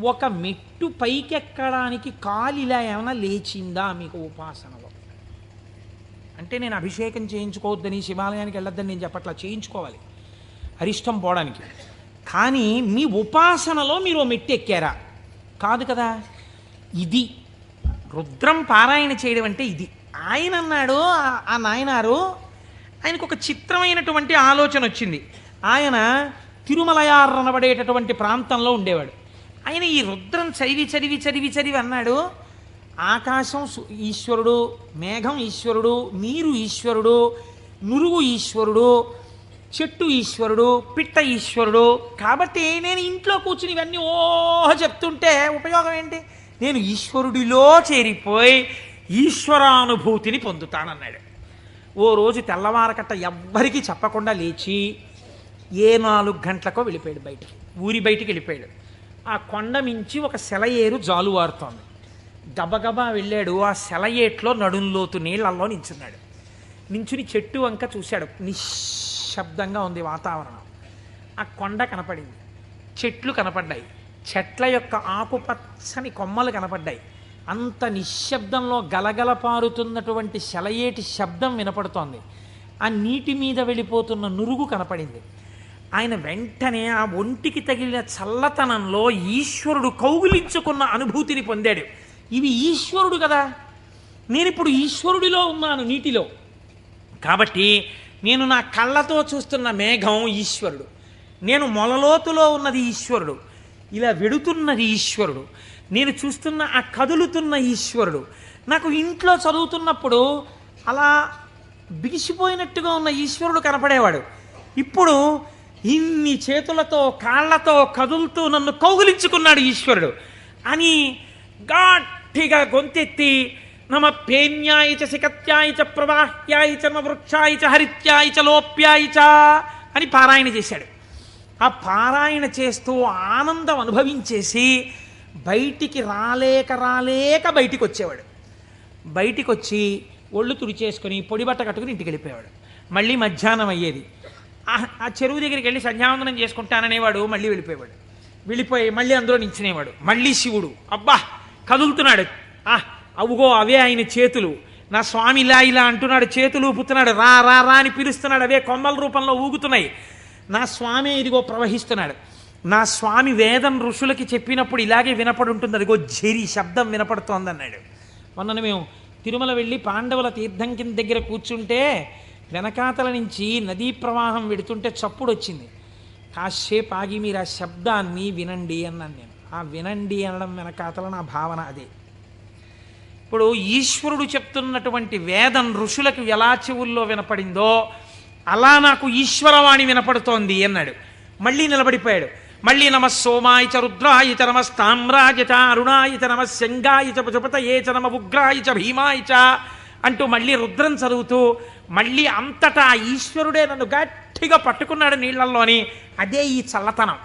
ఒక మెట్టు పైకెక్కడానికి కాలు ఇలా ఏమైనా లేచిందా మీకు ఉపాసనలో? అంటే నేను అభిషేకం చేయించుకోవద్దని శివాలయానికి వెళ్ళొద్దని నేను చెప్పట్లా చేయించుకోవాలి. అరిష్టం పోవడానికి. కానీ మీ ఉపాసనలో మీరు మెట్టు ఎక్కారా? కాదు కదా. ఇది. రుద్రం పారాయణ చేయడం అంటే ఇది. ఆయన అన్నాడు ఆ- ఆ నాయనారు ఆయనకు ఒక చిత్రమైనటువంటి ఆలోచన వచ్చింది. ఆయన తిరుమలయార్ అనబడేటటువంటి ప్రాంతంలో ఉండేవాడు. ఆయన ఈ రుద్రం చదివి చదివి చదివి చదివి అన్నాడు ఆకాశం ఈశ్వరుడు మేఘం ఈశ్వరుడు నీరు ఈశ్వరుడు నురుగు ఈశ్వరుడు చెట్టు ఈశ్వరుడు పిట్ట ఈశ్వరుడు. కాబట్టి నేను ఇంట్లో కూర్చుని ఇవన్నీ ఓహ చెప్తుంటే ఉపయోగం ఏంటి? నేను ఈశ్వరుడిలో చేరిపోయి ఈశ్వరానుభూతిని పొందుతానన్నాడు. ఓ రోజు తెల్లవారకట్ట ఎవ్వరికీ చెప్పకుండా లేచి ఏ నాలుగు గంటలకో వెళ్ళిపోయాడు బయటికి. ఊరి బయటికి వెళ్ళిపోయాడు. ఆ కొండ మించి ఒక సెలయేరు జాలువారుతోంది గబగబా వెళ్ళాడు. ఆ సెలయేట్లో నడుంలోతు నీళ్ళల్లో నించున్నాడు. నించుని చెట్టు వంక చూశాడు. నిశ్శబ్దంగా ఉంది వాతావరణం. ఆ కొండ కనపడింది. చెట్లు కనపడ్డాయి. చెట్ల యొక్క ఆకుపచ్చని కొమ్మలు కనపడ్డాయి. అంత నిశ్శబ్దంలో గలగల పారుతున్నటువంటి సెలయేటి శబ్దం వినపడుతోంది. ఆ నీటి మీద వెళ్ళిపోతున్న నురుగు కనపడింది. ఆయన వెంటనే ఆ ఒంటికి తగిలిన చల్లతనంలో ఈశ్వరుడు కౌగిలించుకున్న అనుభూతిని పొందాడు. ఇవి ఈశ్వరుడు కదా. నేను ఇప్పుడు ఈశ్వరుడిలో ఉన్నాను నీటిలో. కాబట్టి నేను నా కళ్ళతో చూస్తున్న మేఘం ఈశ్వరుడు. నేను మొలలోతులో ఉన్నది ఈశ్వరుడు. ఇలా వెడుతున్నది ఈశ్వరుడు. నేను చూస్తున్న ఆ కదులుతున్న ఈశ్వరుడు. నాకు ఇంట్లో చదువుతున్నప్పుడు అలా బిగిసిపోయినట్టుగా ఉన్న ఈశ్వరుడు కనపడేవాడు. ఇప్పుడు ఇన్ని చేతులతో కాళ్ళతో కదులుతూ నన్ను కౌగులించుకున్నాడు ఈశ్వరుడు. అని గట్టిగా గొంతెత్తి నమ పేన్యాయ చ సికత్యాయ చ ప్రవాహ్యాయ చ నమ వృక్షాయ చ హరిత్యాయ చ లోప్యాయ చ అని పారాయణ చేశాడు. ఆ పారాయణ చేస్తూ ఆనందం అనుభవించేసి బయటికి రాలేక రాలేక బయటికి వచ్చేవాడు బయటికి వచ్చి ఒళ్ళు తుడిచేసుకొని పొడిబట్ట కట్టుకుని ఇంటికి వెళ్ళిపోయేవాడు మళ్ళీ మధ్యాహ్నం అయ్యేది. ఆ- ఆ చెరువు దగ్గరికి వెళ్ళి సంధ్యావందనం చేసుకుంటాననేవాడు మళ్ళీ వెళ్ళిపోయేవాడు. వెళ్ళిపోయి మళ్ళీ అందులో నించునేవాడు. మళ్ళీ శివుడు. అబ్బా! కదులుతున్నాడు. ఆ అవుగో అవే ఆయన చేతులు. నా స్వామి ఇలా ఇలా అంటున్నాడు చేతులు ఊపుతున్నాడు రా రా రా అని పిలుస్తున్నాడు. అవే కొమ్మల రూపంలో ఊగుతున్నాయి. నా స్వామి ఇదిగో ప్రవహిస్తున్నాడు. నా స్వామి వేదం ఋషులకి చెప్పినప్పుడు ఇలాగే వినపడి ఉంటుంది అదిగో జరి శబ్దం వినపడుతోంది అన్నాడు మొన్న మేము తిరుమల వెళ్ళి పాండవుల తీర్థం కింద దగ్గర కూర్చుంటే వెనకాతల నుంచి నదీ ప్రవాహం వెడుతుంటే చప్పుడు వచ్చింది కాసేపు ఆగి మీరు ఆ శబ్దాన్ని వినండి అన్నాను నేను. ఆ వినండి అనడం వెనకాతల నా భావన అదే. ఇప్పుడు ఈశ్వరుడు చెప్తున్నటువంటి వేదం ఋషులకు ఎలా చెవుల్లో వినపడిందో అలా నాకు ఈశ్వరవాణి వినపడుతోంది అన్నాడు. మళ్ళీ నిలబడిపోయాడు. మళ్ళీ నమ సోమాయ చ రుద్రాయ చ నమ చ అరుణాయ చ నమ శంగాయ చ పశుపతయే చ నమ ఉగ్రాయ చ చ అంటూ మళ్ళీ రుద్రం చదువుతూ మళ్ళీ అంతటా ఈశ్వరుడే నన్ను గట్టిగా పట్టుకున్నాడు నీళ్ళల్లోని అదే ఈ చల్లతనం.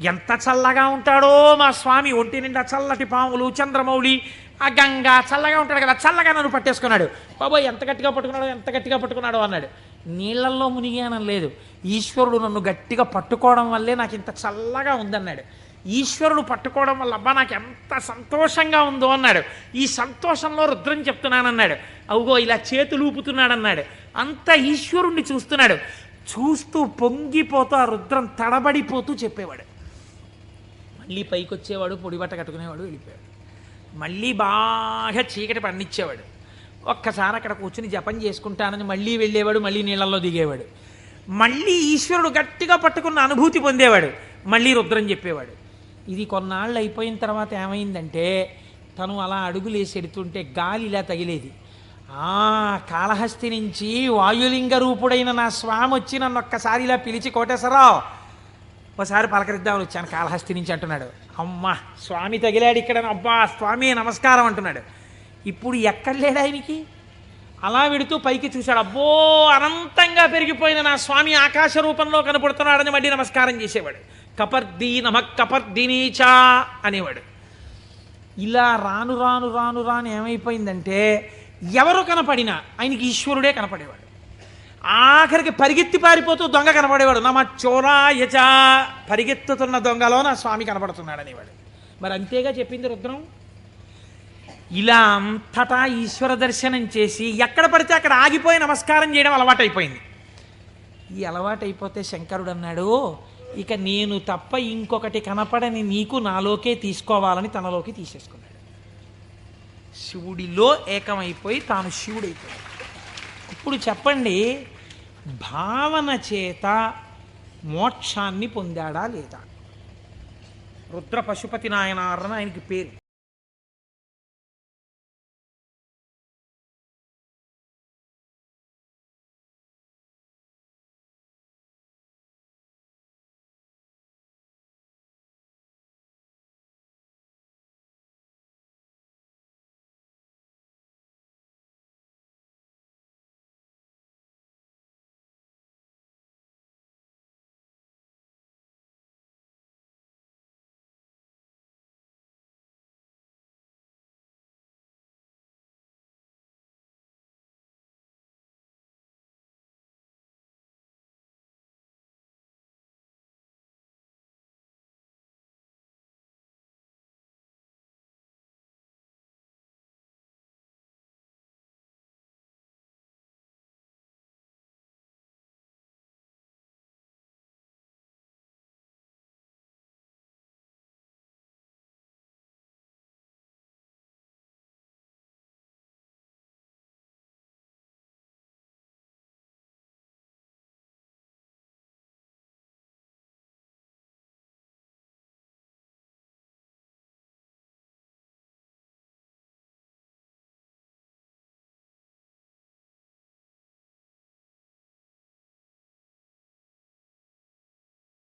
ఎంత చల్లగా ఉంటాడో మా స్వామి ఒంటి నిండా చల్లటి పాములు చంద్రమౌళి ఆ గంగ చల్లగా ఉంటాడు కదా చల్లగా నన్ను పట్టేసుకున్నాడు. బాబోయ్ ఎంత గట్టిగా పట్టుకున్నాడో ఎంత గట్టిగా పట్టుకున్నాడో అన్నాడు. నీళ్ళల్లో మునిగానం లేదు. ఈశ్వరుడు నన్ను గట్టిగా పట్టుకోవడం వల్లే నాకు ఇంత చల్లగా ఉందన్నాడు. ఈశ్వరుడు పట్టుకోవడం వల్ల అబ్బా నాకు ఎంత సంతోషంగా ఉందో అన్నాడు. ఈ సంతోషంలో రుద్రం చెప్తున్నానన్నాడు. అవుగో ఇలా చేతులు ఊపుతున్నాడన్నాడు. అంత ఈశ్వరుణ్ణి చూస్తున్నాడు. చూస్తూ పొంగిపోతూ ఆ రుద్రం తడబడిపోతూ చెప్పేవాడు. మళ్ళీ పైకి వచ్చేవాడు పొడిబట్ట కట్టుకునేవాడు వెళ్ళిపోయాడు. మళ్ళీ బాగా చీకటి పండించేవాడు. ఒక్కసారి అక్కడ కూర్చుని జపం చేసుకుంటానని మళ్ళీ వెళ్ళేవాడు మళ్ళీ నీళ్ళల్లో దిగేవాడు. మళ్ళీ ఈశ్వరుడు గట్టిగా పట్టుకున్న అనుభూతి పొందేవాడు. మళ్ళీ రుద్రం చెప్పేవాడు. ఇది కొన్నాళ్ళు అయిపోయిన తర్వాత ఏమైందంటే తను అలా అడుగులేసి ఎడుతుంటే గాలి ఇలా తగిలేది. ఆ కాళహస్తి నుంచి వాయులింగ రూపుడైన నా స్వామి వచ్చి నన్ను ఒక్కసారి ఇలా పిలిచి కోటేశ్వరరావు ఒకసారి పలకరిద్దామని వచ్చాను కాళహస్తి నుంచి అంటున్నాడు. అమ్మా స్వామి తగిలాడు ఇక్కడ. అబ్బా స్వామి నమస్కారం అంటున్నాడు. ఇప్పుడు ఎక్కడ లేడు ఆయనకి? అలా విడుతూ పైకి చూశాడు. అబ్బో అనంతంగా పెరిగిపోయిన నా స్వామి ఆకాశ రూపంలో కనపడుతున్నాడని మళ్ళీ నమస్కారం చేసేవాడు. కపర్దీ నమ కపర్దినీచా అనేవాడు. ఇలా రాను రాను రాను రాను ఏమైపోయిందంటే ఎవరు కనపడినా ఆయనకి ఈశ్వరుడే కనపడేవాడు. ఆఖరికి పరిగెత్తి పారిపోతూ దొంగ కనపడేవాడు. నమ చోరాయచ పరిగెత్తుతున్న దొంగలో నా స్వామి కనపడుతున్నాడు అనేవాడు. మరి అంతేగా చెప్పింది రుద్రం? ఇలా అంతటా ఈశ్వర దర్శనం చేసి ఎక్కడ పడితే అక్కడ ఆగిపోయి నమస్కారం చేయడం అలవాటైపోయింది. ఈ అలవాటైపోతే శంకరుడు అన్నాడు ఇక నేను తప్ప ఇంకొకటి కనపడని నీకు నాలోకే తీసుకోవాలని తనలోకి తీసేసుకున్నాడు. శివుడిలో ఏకమైపోయి తాను శివుడైపోయాడు. ఇప్పుడు చెప్పండి భావన చేత మోక్షాన్ని పొందాడా లేదా? రుద్ర పశుపతి నాయనారని ఆయనకి పేరు.